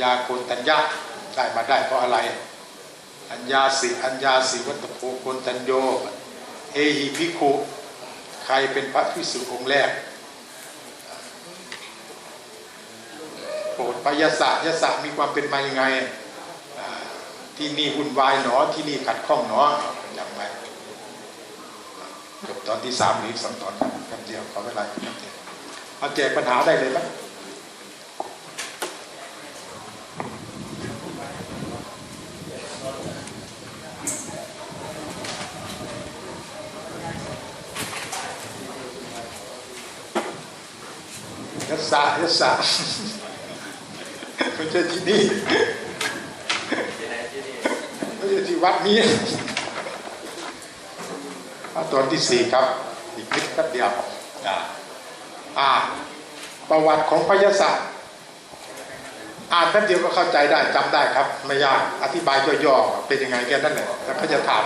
ญาโกนตัญญาได้มาได้เพราะอะไร อัญญาสิอัญญาสิวัตโพโกนตัญโยเอหิภิกขุใครเป็นพระพิสุองค์แรกโปรดพยาศาสยศะมีความเป็นมายังไงที่นี่วุ่นวายหนอที่นี่ขัดข้องหนอจำไว้จบตอนที่สามหรือสองตอนครับเดียวขอเวลาแป๊บเดียวเอาแจกปัญหาได้เลยไหม ยศะยศะไม่ใช่ที่นี่ไม่ใช่ที่วัดนี้ตอนที่สี่ครับ อีกนิดแป๊บเดียวอ่าอ่าประวัติของพยาศาสตร์อ่านแป๊บเดียวก็เข้าใจได้จำได้ครับไม่ยากอธิบายย่อๆเป็นยังไงแค่นั้นแหละถ้าเขาจะถาม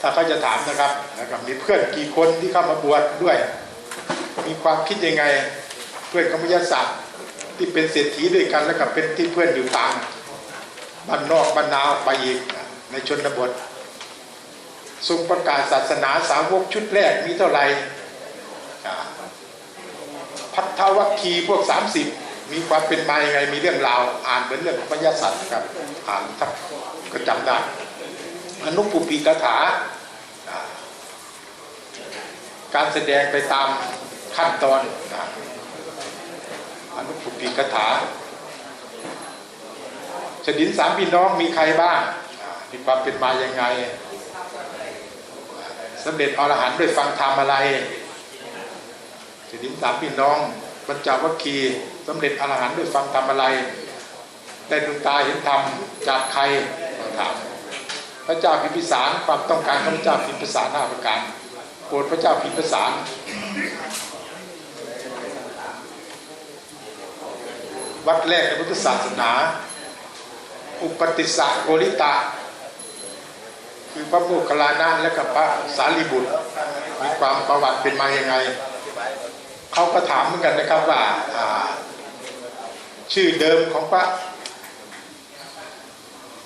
ถ้าเขาจะถามนะครับแล้วก็มีเพื่อนกี่คนที่เข้ามาบวชด้วย มีความคิดยังไง เพื่อนของพยศาสตร์ที่เป็นเศรษฐีด้วยกันแล้วก็เป็นที่เพื่อนอยู่ต่างบ้านนอกบ้านนาไปอีกในชนบท ทรงประกาศศาสนาสาวกชุดแรกมีเท่าไหร่พัทธวัคคีพวก 30 มีความเป็นมายังไงมีเรื่องราวอ่านเป็นเรื่องของพยาศาสตร์ครับอ่านทักก็จำได้อนุปุปีกถาการแสดงไปตามขั้นตอน อนุปุปีกถาฉดินสามพี่น้องมีใครบ้างมีความเป็นมายังไงสำเร็จอรหันต์ด้วยฟังธรรมอะไรฉดินสามพี่น้องบรรจาวัคคีย์สำเร็จอรหันต์ด้วยฟังธรรมอะไร ได้ดวงตาเห็นธรรมจากใครถามพระเจ้าพิมพิสารความต้องการของพระเจ้าพิมพิสารหน้าประการโปรดพระเจ้าพิมพิสาร วัดแรกในพุทธศาสนา อุปติสสะโกริตา คือพระโมคคัลลานะและกับพระสารีบุตร มีความประวัติเป็นมาอยังไง เขาก็ถามเหมือนกันนะครับว่าอ่าชื่อเดิมของพระ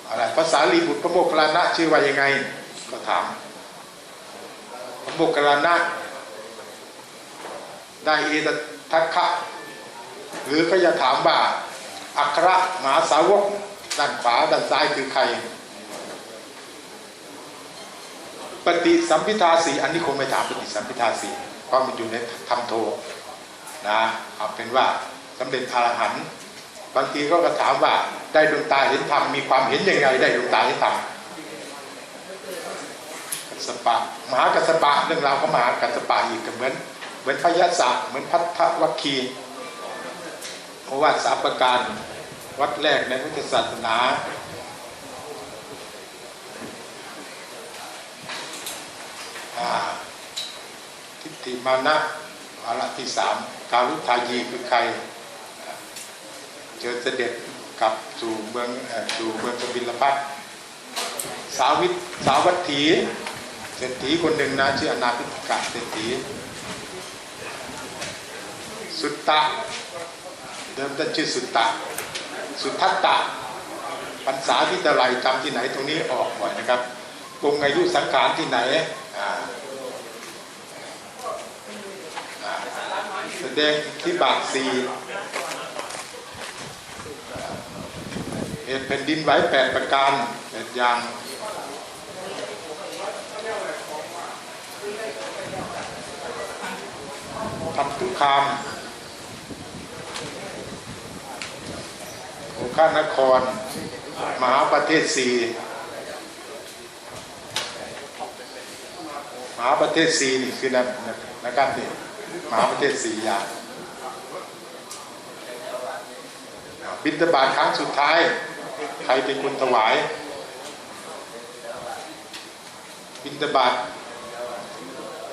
อะไรภาษาลีบุตรพระโมคคัลลานะชื่อว่ายังไง ก็ถาม พระโมคคัลลานะได้เอตทัคคะ หรือก็จะถามว่าอัครมหาสาวกด้านขวาด้านซ้ายคือใคร ปฏิสัมพิทาสีอันนี้คงไม่ถามปฏิสัมพิทาสีเพราะมันอยู่ในธรรมโทนะเอาเป็นว่าสำเร็จอรหันต์บางทีก็ก็ถามว่าได้ดวงตาเห็นธรรมมีความเห็นยังไงได้ดวงตาเห็นธรรมกัสปะมหากัสปะเรื่องราวของมหากัสปะอีกก็เหมือนเหมือนพยาศาสตร์เหมือนพัทธวัคคี เพราะว่าสามประการวัดแรกในพุทธศาสนา ทิฏฐิมานะวาระที่สามกาลุทายีคือใคร เจอเสด็จกลับสู่เมืองสู่เมืองกบิลพัทสาวิสาวัตถีเศรษฐีคนหนึ่งนะชื่ออนาพิกะเศรษฐีสุตตะ เดิมท่านชื่อสุตตะ สุทัตตะพรรษาที่เท่าไหรจำที่ไหนตรงนี้ออกบ่อยนะครับกงอายุสังขารที่ไหนอ่าอ่าแสดงที่บาทสีเหตุแผ่นดินไหวแปดประการแปดอย่างทำทุกคา มโอคานคร มหาประเทศสีมหาประเทศสีนี่คือนะนะนะครับนี่มหาประเทศสีอย่างบิณฑบาตครั้งสุดท้าย ใครเป็นคนถวาย บิณฑบาต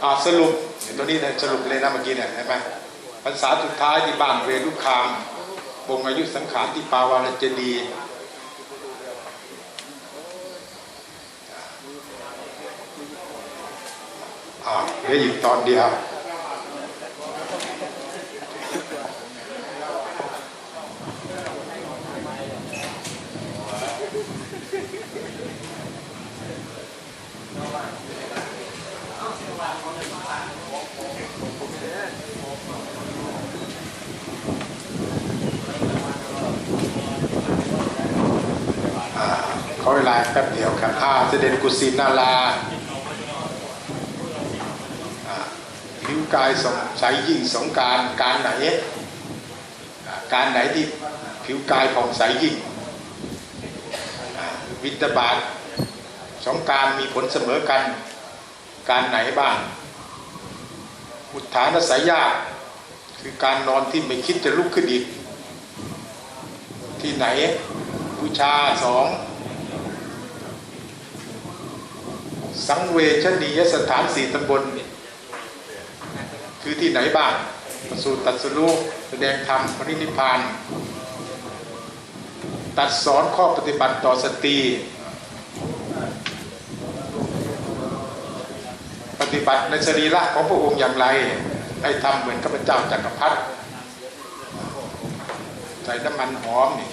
อ่าสรุปเดี๋ยวตัวนี้นะสรุปเลยนะเมื่อกี้เนี่ยเห็นไหมพรรษาสุดท้ายที่บ้านเวรุคาม องอายุสังขารที่ปาวาลเจดีอ่าเหลือยู่ตอนเดียว ไรแป๊บเดียวครับอาเสด็จกุศินาราผิวกายสงใสยิ่งสงการการไหนการไหนที่ผิวกายผ่องใสยิ่งวิตบาทสองการมีผลเสมอกัน การไหนบ้าง อุทานสายญาคือการนอนที่ไม่คิดจะลุกขึ้นอีก ที่ไหนบูชาสอง สังเวชนียสถานสี่ตำบลคือที่ไหนบ้างประสูตรตัดสรุแสดงธรรมปรินิพพาน ตัดสอนข้อปฏิบัติต่อสตรีปฏิบัติในสรีระของพระองค์อย่างไร ให้ทำเหมือนข้าพเจ้าจักรพรรดิใส่น้ำมันหอมนี่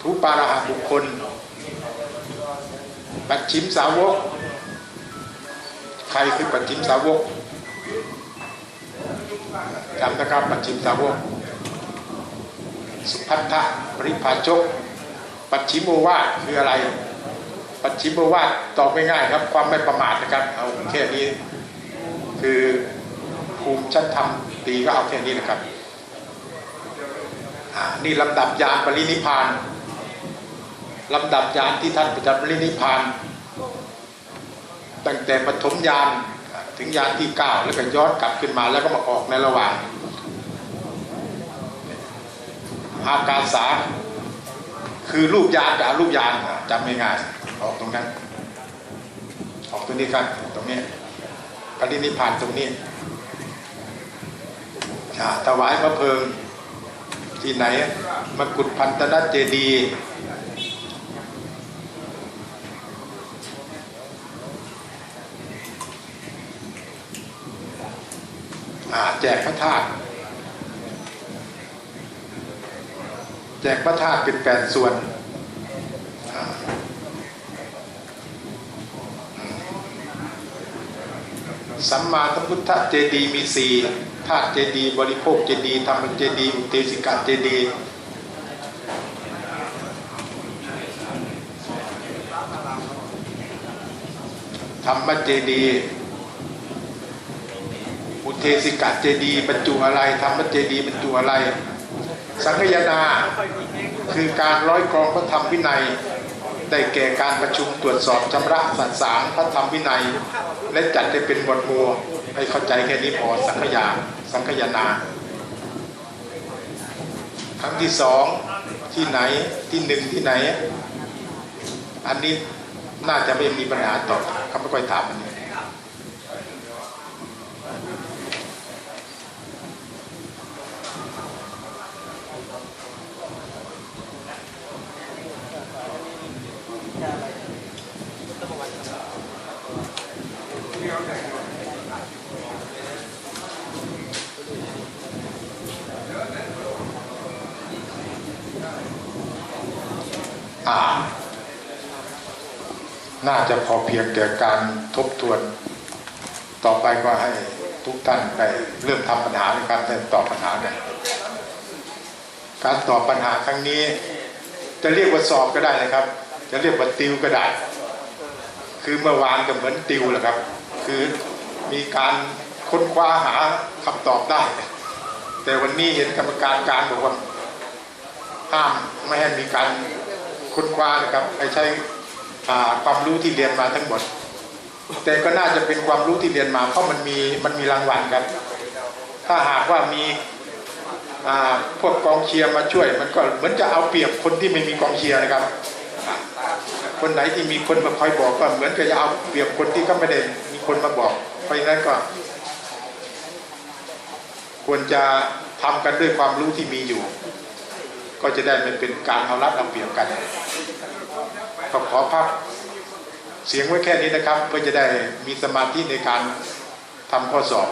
ทุปาราหะบุคคลปัจฉิมสาวก ใครคือปัจฉิมสาวกจำนะครับปัจฉิมสาวก สุพัทธะปริภาชก ปัจฉิมโอวาทคืออะไร ปัจฉิมโอวาทตอบง่ายๆครับ ความไม่ประมาทนะครับเอาแค่นี้ คือภูมิชั้นธรรมตีก็เอาแค่นี้นะครับนี่ลำดับยานปรินิพานลำดับยานที่ท่านประจะปรินิพพาน ตั้งแต่ปฐมยานถึงยานที่เก้าแล้วก็ย้อนกลับขึ้นมาแล้วก็มาออกในระหว่าง อากาสาคือรูปยานกับรูปยานจำง่ายๆออกตรงนั้นออกตรงนี้ครับตรงนี้ปรินิพานตรงนี้ถวายพระเพลิงที่ไหนมกุฎพันธนเจดีย์อ่า แจกพระธาตุแจกพระธาตุเป็นแปดส่วน สัมมาสัมพุทธเจดีมีสี่ธาตุเจดีบริโภคเจดีธรรมเจดีอุเทสิกาเจดีธรรมเจดีย์ เทสิกาเจดีบรรจุอะไรธรรมเจดีบรรจุอะไร สังฆยนาคือการร้อยกรองพระธรรมวินัยได้แก่การประชุมตรวจสอบชำระสัตสางพระธรรมวินัย และจัดให้เป็นหมวดหมู่ให้เข้าใจแค่นี้พอสังขยาสังขยานาครั้งที่สองที่ไหนที่หนึ่งที่ไหน อันนี้น่าจะไม่มีปัญหาตอบเขาไม่ค่อยถามอันนี้ น่าจะพอเพียงแก่การทบทวน ต่อไปก็ให้ทุกท่านไปเริ่มทำปัญหาในการตอบปัญหากันการตอบปัญหาครั้งนี้ จะเรียกว่าสอบก็ได้นะครับ จะเรียกว่าติวก็ได้ คือเมื่อวานก็เหมือนติวแหละครับ คือมีการค้นคว้าหาคำตอบได้ แต่วันนี้เห็นกรรมการการบอกว่าห้ามไม่ให้มีการค้นคว้านะครับให้ใช้ความรู้ที่เรียนมาทั้งหมด แต่ก็น่าจะเป็นความรู้ที่เรียนมาเพราะมันมีมันมีรางวัลครับ ถ้าหากว่ามีพวกกองเชียร์มาช่วย มันก็เหมือนจะเอาเปรียบคนที่ไม่มีกองเชียร์นะครับ คนไหนที่มีคนมาคอยบอกก็เหมือนกับจะเอาเปรียบคนที่ก็ไม่ได้ คนมาบอก เพราะฉะนั้นก็ ควรจะทำกันด้วยความรู้ที่มีอยู่ ก็จะได้ไม่เป็นการเอารัดเอาเปรียบกันก็ขอพักเสียงไว้แค่นี้นะครับ เพื่อจะได้มีสมาธิในการทำข้อสอบ